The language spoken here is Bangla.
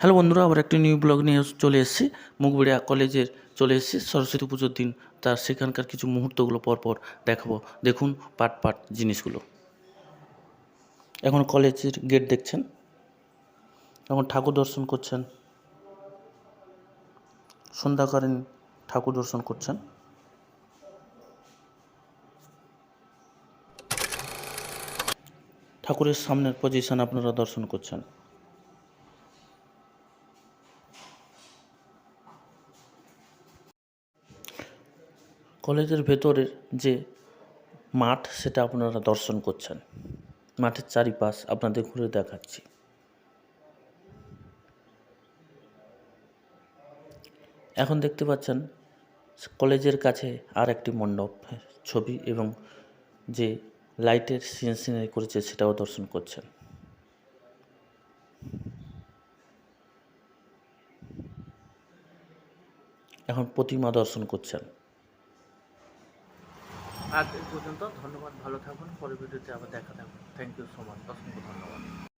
হ্যালো বন্ধুরা, আবার একটি নিউ ব্লগ নিয়ে চলে এসেছি। মুগবেড়িয়া কলেজের চলে এসেছি। সরস্বতী পুজোর দিন, তার সেখানকার কিছু মুহূর্তগুলো পরপর দেখাবো। দেখুন পাট পাট জিনিসগুলো। এখন কলেজের গেট দেখছেন? এখন ঠাকুর দর্শন করছেন। সন্ধ্যাকালীন ঠাকুর দর্শন করছেন। ঠাকুরের সামনের পজিশন আপনারা দর্শন করছেন। কলেজের ভেতরের যে মাঠ, সেটা আপনারা দর্শন করছেন। মাঠের চারিপাশ আপনাদের ঘুরে দেখাচ্ছি। এখন দেখতে পাচ্ছেন, কলেজের কাছে আর একটি মণ্ডপ, ছবি এবং যে লাইটের সিন সিনারি করেছে, সেটাও দর্শন করছেন। এখন প্রতিমা দর্শন করছেন। আজ পর্যন্ত, ধন্যবাদ, ভালো থাকুন, পরের ভিডিওতে আবার দেখা থাকুন থ্যাংক ইউ সো মাচ অসংখ্য ধন্যবাদ।